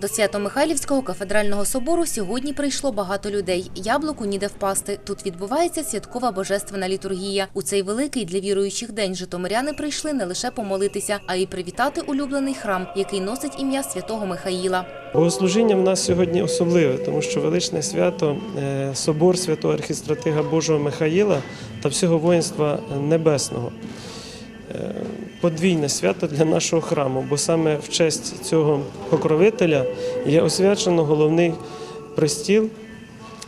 До Свято-Михайлівського кафедрального собору сьогодні прийшло багато людей. Яблуку ніде впасти. Тут відбувається святкова божественна літургія. У цей великий для віруючих день житомиряни прийшли не лише помолитися, а й привітати улюблений храм, який носить ім'я святого Михаїла. Богослужіння в нас сьогодні особливе, тому що величне свято е, собор святого архістратига Божого Михаїла та всього воїнства небесного. Е, Подвійне свято для нашого храму, бо саме в честь цього покровителя є освячено головний пристіл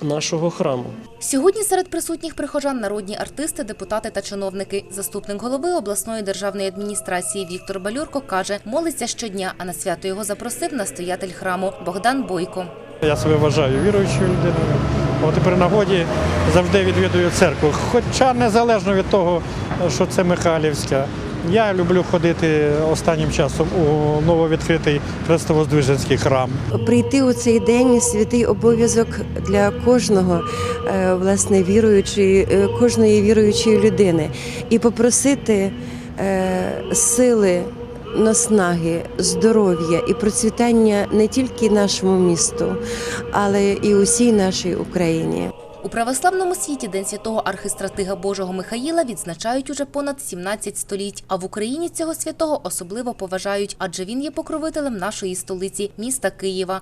нашого храму. Сьогодні серед присутніх прихожан народні артисти, депутати та чиновники. Заступник голови обласної державної адміністрації Віктор Балюрко каже, молиться щодня, а на свято його запросив настоятель храму Богдан Бойко. Я себе вважаю віруючою людиною. От і при нагоді завжди відвідую церкву. Хоча незалежно від того, що це Михайлівська. Я люблю ходити останнім часом у нововідкритий Хрестовоздвиженський храм. прийти у цей день святий обов'язок для кожного е, власне віруючої, е, кожної віруючої людини і попросити е, сили. Наснаги, здоров'я і процвітання не тільки нашому місту, але і усій нашій Україні. У православному світі День святого архистратига Божого Михаїла відзначають уже понад 17 століть. А в Україні цього святого особливо поважають, адже він є покровителем нашої столиці, міста Києва.